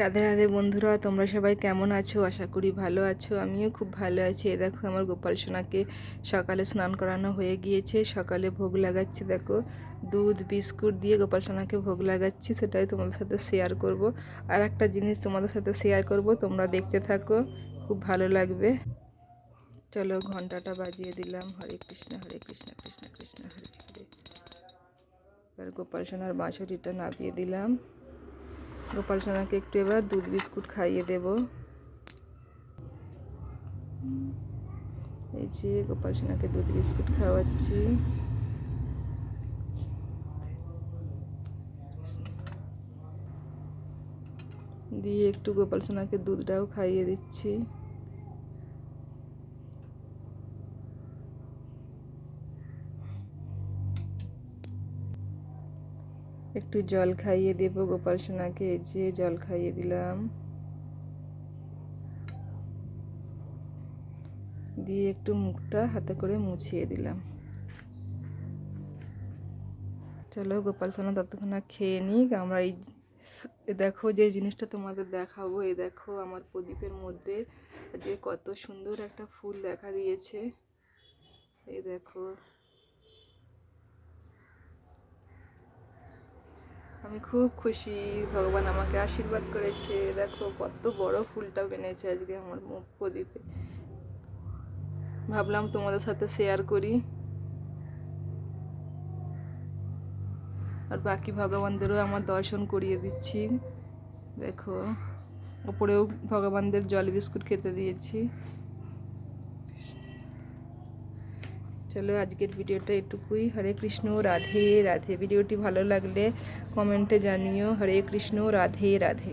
রাধে রাধে বন্ধুরা, তোমরা সবাই কেমন আছো? আশা করি ভালো আছো। আমিও খুব ভালো আছি। এ দেখো, আমার গোপাল সোনাকে সকালে স্নান করানো হয়ে গিয়েছে। সকালে ভোগ লাগাচ্ছি, দেখো, দুধ, বিস্কুট দিয়ে গোপাল সোনাকে ভোগ লাগাচ্ছি, সেটাই তোমাদের সাথে শেয়ার করব। আর একটা জিনিস তোমাদের সাথে শেয়ার করব, তোমরা দেখতে থাকো, খুব ভালো লাগবে। চলো ঘন্টাটা বাজিয়ে দিলাম। হরে কৃষ্ণ হরে কৃষ্ণ কৃষ্ণ কৃষ্ণ, হরে এবার গোপাল সোনার বাঁশরিটা নামিয়ে দিলাম। গোপাল সোনাকে একটু এবার দুধ বিস্কুট খাইয়ে দেব। এই যে গোপাল সোনাকে দুধ বিস্কুট খাওয়াচ্ছি। দিয়ে একটু গোপাল সোনাকে দুধটাও খাইয়ে দিচ্ছি। একটু জল খাইয়ে দেবো গোপাল সোনাকে যে জল খাইয়ে দিলাম। দিয়ে একটু মুখটা হাতে করে মুছিয়ে দিলাম। চলো, গোপাল সোনা ততক্ষণ খেয়ে নিক। আমরা এই দেখো যে জিনিসটা তোমাদের দেখাবো এই দেখো আমার প্রদীপের মধ্যে যে কত সুন্দর একটা ফুল দেখা দিয়েছে। এই দেখো। আমি খুব খুশি, ভগবান আমাকে আশীর্বাদ করেছে। দেখো, কত বড় ফুলটা বেনেছে আজকে আমার মুখ প্রদীপে। ভাবলাম তোমাদের সাথে শেয়ার করি। আর বাকি ভগবানদেরও আমার দর্শন করিয়ে দিচ্ছি। দেখো, ওপরেও ভগবানদের জল বিস্কুট খেতে দিয়েছি। চলো আজকের ভিডিওটা এটুকুই। হরে কৃষ্ণ, রাধে রাধে। ভিডিওটি ভালো লাগলে কমেন্টে জানিও। হরে কৃষ্ণ, রাধে রাধে।